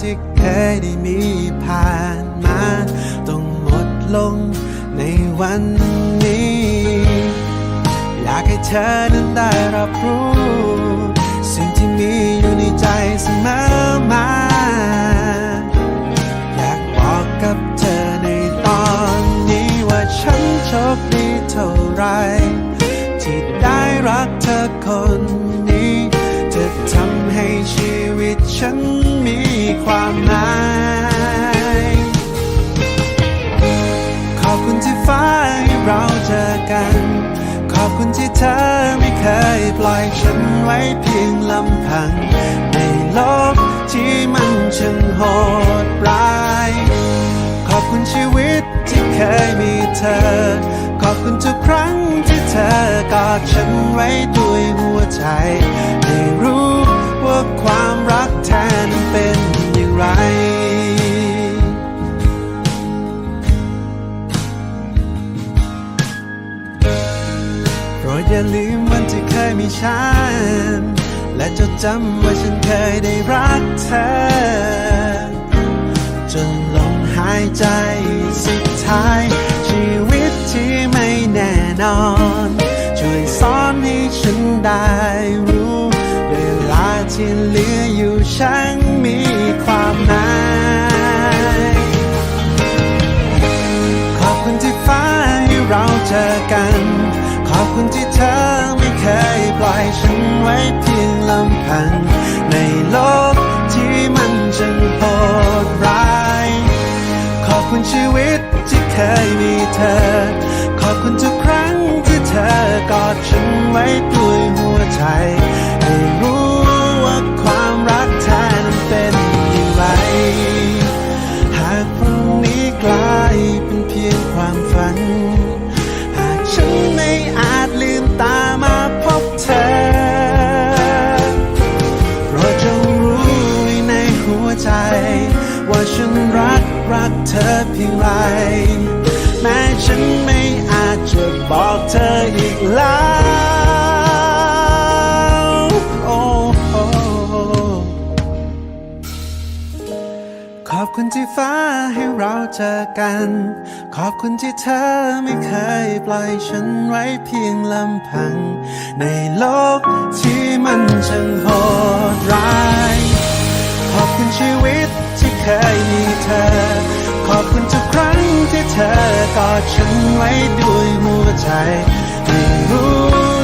ที่เคยได้มีผ่านมา ต้องหมดลงในวันนี้ อยากให้เธอนั้นได้รับรู้ สิ่งที่มีอยู่ในใจเสมอมา โหดร้าย ขอบคุณชีวิตที่เคยมีเธอ ขอบคุณทุกครั้งที่เธอกอดฉันไว้ด้วยหัวใจได้รู้ว่าความรักแท้นั้นเป็นอย่างไรโปรดอย่าลืมวันที่เคยมีฉันและจดจำว่าฉันเคยได้รักเธอ จนลมหายใจสุดท้าย ชีวิตที่ไม่แน่นอน ช่วยสอนให้ฉันได้รู้เวลาที่เหลืออยู่ฉันมีความหมายขอบคุณที่ฟ้าให้เราเจอกัน ขอบคุณที่เธอไม่เคยปล่อยฉันไว้เพียงลำพัง เธอ ขอบคุณทุกครั้งที่เธอกอดฉันไว้ด้วยหัวใจ ให้รู้ว่าความรักแท้นั้นเป็นอย่างไร หากพรุ่งนี้กลายเป็นเพียงความฝัน หากฉันไม่อาจลืมตามาพบเธอโปรดจงรู้ในหัวใจ ว่าฉันรักรักเธอเพียงไร ที่ฟ้าให้เราเจอกัน ขอบคุณที่เธอไม่เคยปล่อยฉันไว้เพียงลำพัง ในโลกที่มันช่างโหดร้าย ขอบคุณชีวิตที่เคยมีเธอ ขอบคุณทุกครั้งที่เธอกอดฉันไว้ด้วยหัวใจให้รู้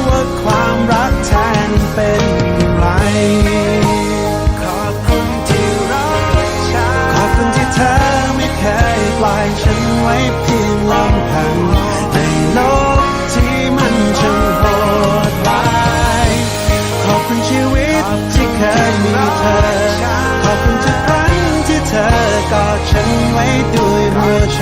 ว่าความรักแท้นั้นเป็นอย่างไร ฉันไว้เพียงลำพังในโลกที่มันช่างโหดร้ายขอบคุณชีวิตที่เคยมีเธอ ขอบคุณทุกครั้งที่เธอกอดฉันไว้ด้วยหัวใจ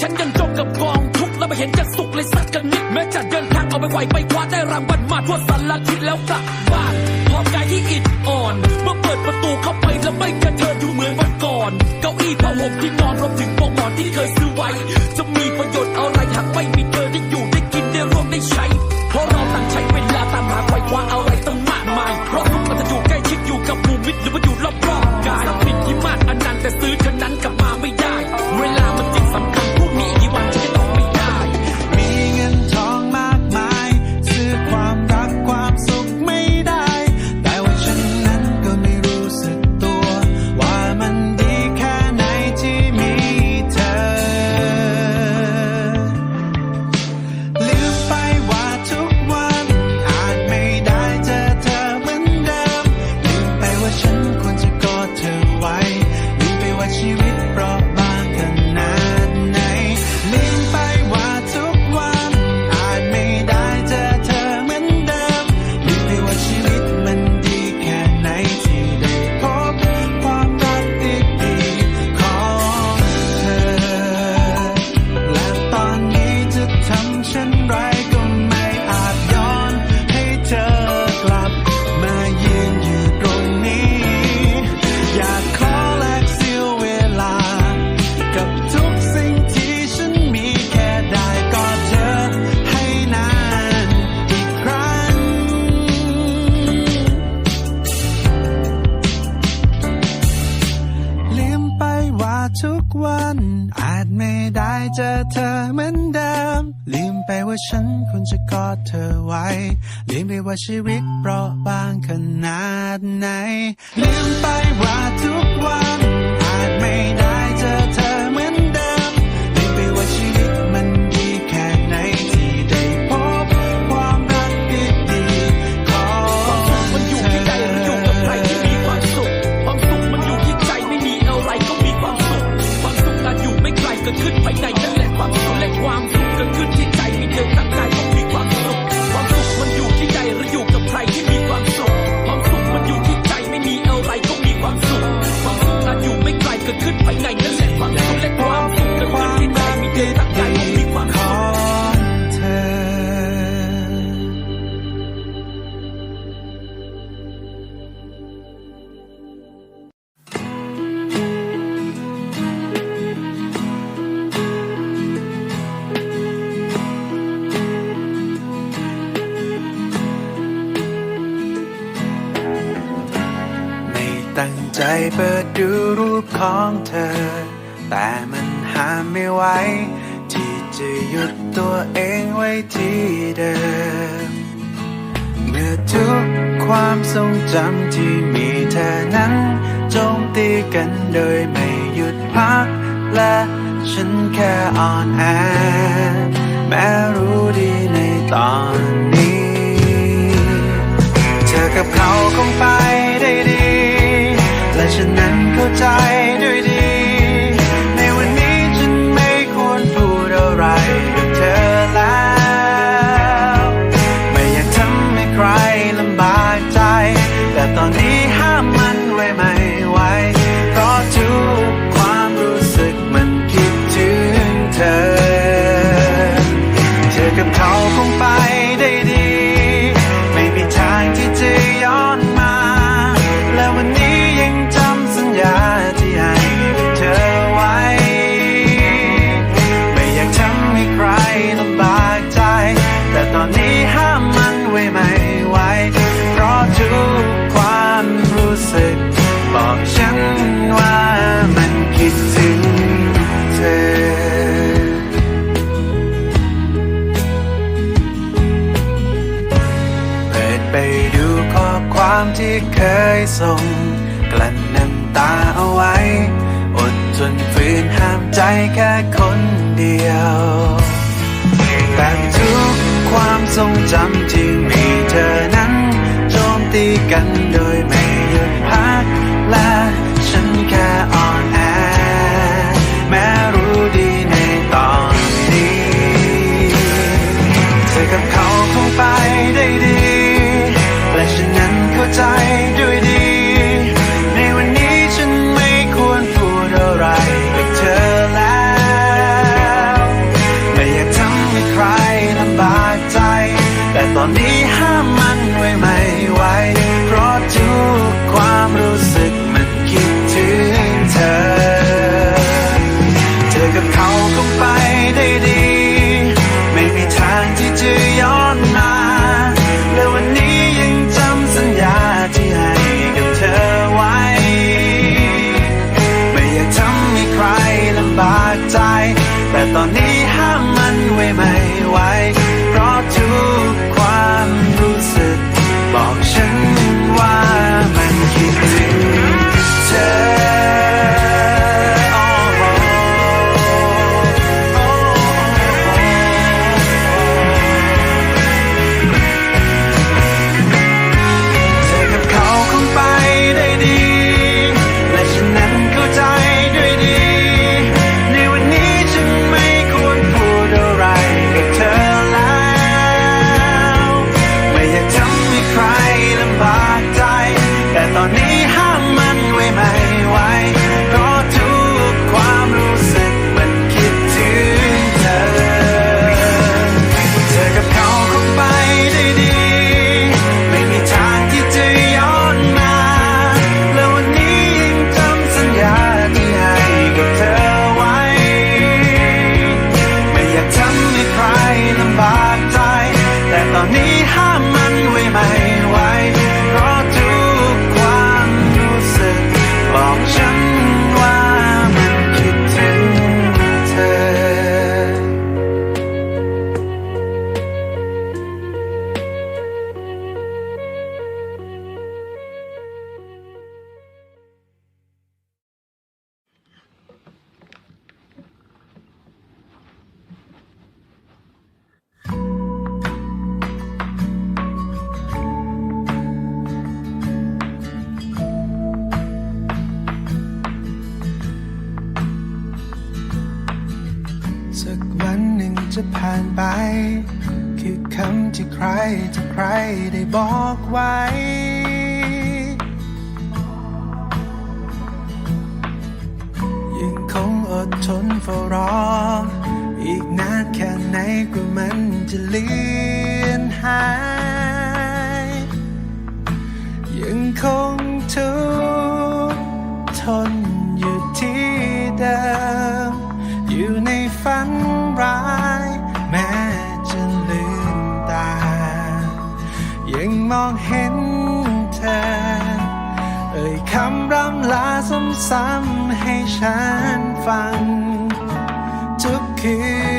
ฉันยังจมกับกองทุกข์และไม่เห็นจะสุขเลยสักกันนิดแม้จะเดินทางเอาไปไหวไปคว้าได้รางวัลมาทั่วสารทิศาชีวิตเปราะบางขนาดไหนลืมไปว่าทุกวัน เปิดดูรูปของเธอ แต่มันหาไม่ไหวที่จะหยุดตัวเองไว้ที่เดิม เมื่อทุกความทรงจำที่มีเธอนั้นจงตีกันโดยไม่หยุดพัก และฉันแค่อ่อนแอแม้รู้ดีในตอน ฉันนั้นเข้าใจ ง กลั้นน้ำตาเอาไว้ อดจนฝืนห้ามใจแค่คนเดียวแต่ทุกความทรงจำที่มีเธอนั้นโจมตีกันโดยไม่หยุดพัก บอกไว้ ยิ่งคงอดทนเฝ้ารอ อีกนานแค่ไหนก็มันจะเลือนหาย ยังคงทุกทนอยู่ที่เดิมำร่ำลาซ้ำๆให้ฉันฟังทุกคืน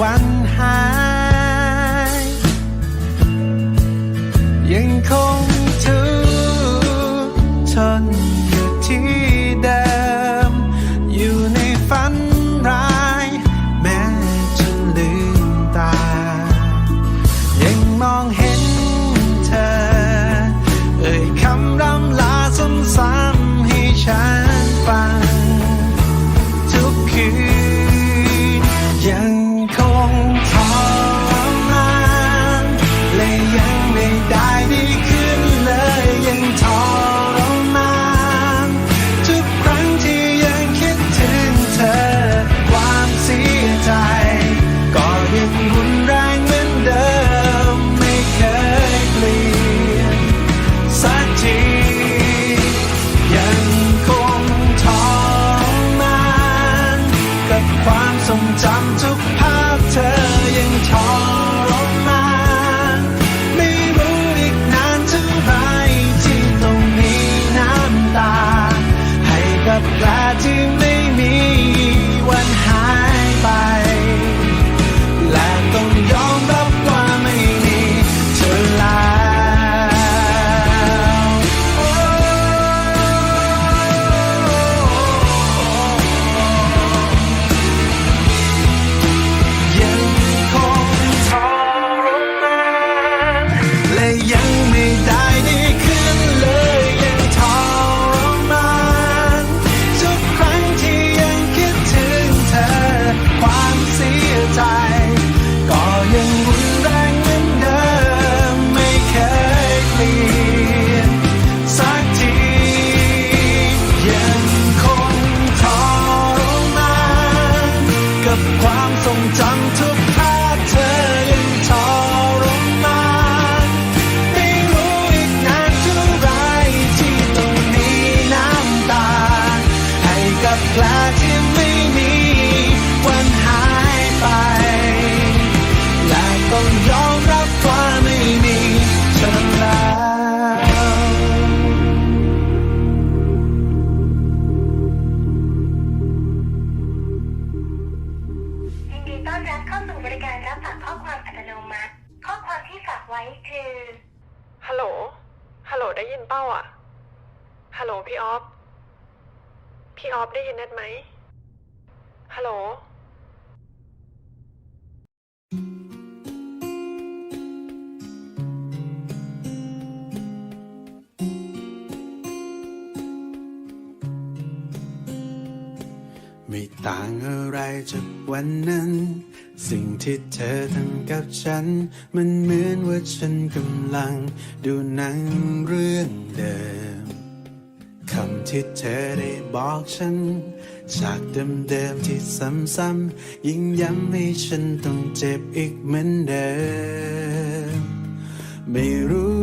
วันหา รับเข้าสู่บริการรับฝากข้อความอัตโนมัติ ข้อความที่ฝากไว้คือ ฮัลโหล ฮัลโหลได้ยินเป้าอะ ฮัลโหลพี่ออฟ พี่ออฟได้ยินเน็ตไหม ฮัลโหลไม่ต่างอะไรจากวันนั้น สิ่งที่เธอทำกับฉัน มันเหมือนว่าฉันกำลัง ดูหนังเรื่องเดิม คำที่เธอได้บอกฉัน จากเดิมๆที่ซ้ำๆยิ่งย้ำให้ฉันต้องเจ็บอีกเหมือนเดิม ไม่รู้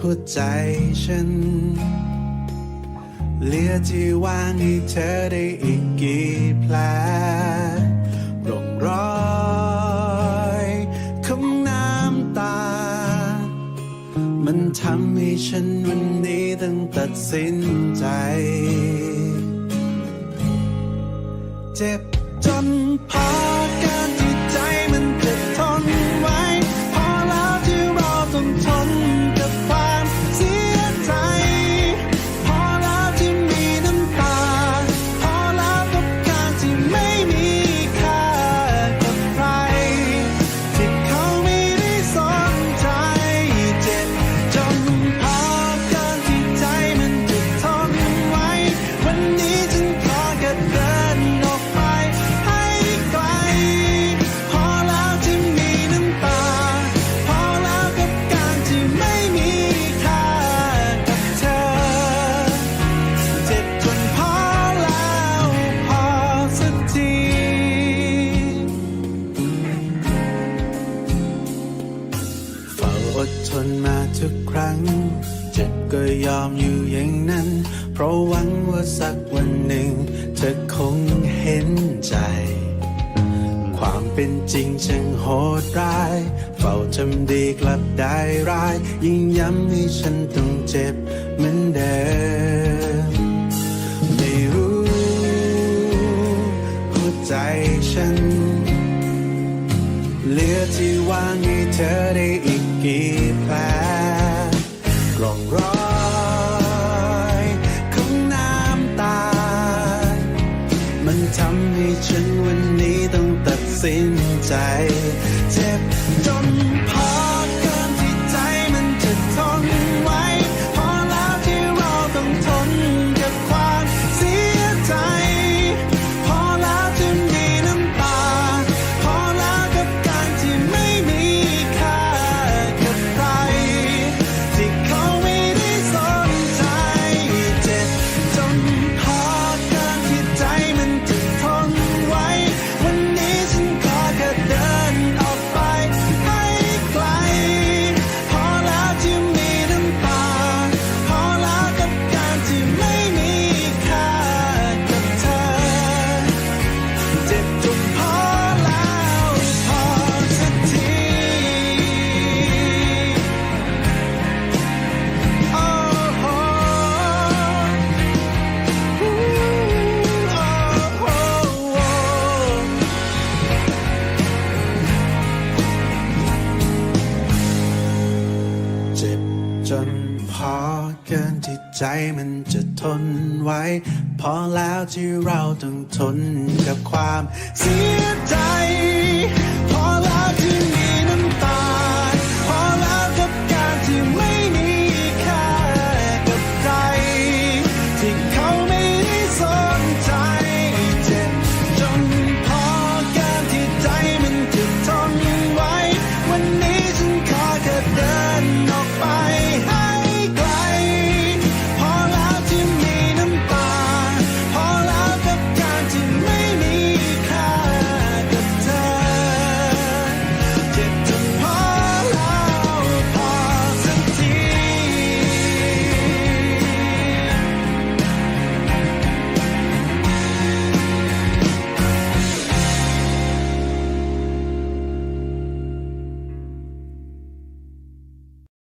หัวใจฉัน เหลือที่ว่างให้เธอได้อีกกี่แผล มันทำให้ฉันวันนี้ต้องตัดสินใจ เจ็บจนพอ อดทนมาทุกครั้ง เจ็บก็ยอมอยู่อย่างนั้น เพราะหวังว่าสักวันหนึ่ง เธอคงเห็นใจ ความเป็นจริงช่างโหดร้าย เฝ้าทำดีกลับได้ร้าย ยิ่งย้ำให้ฉันต้องเจ็บเหมือนเดิม ไม่รู้หัวใจฉัน เหลือที่ว่างให้เธอได้อีก กี่แผลกล่องรอยของน้ำตา มันทำให้ฉันวันนี้ต้องตัดสินใจ เจ็บจนพอ พอแล้วที่เราต้องทนกับความเสีย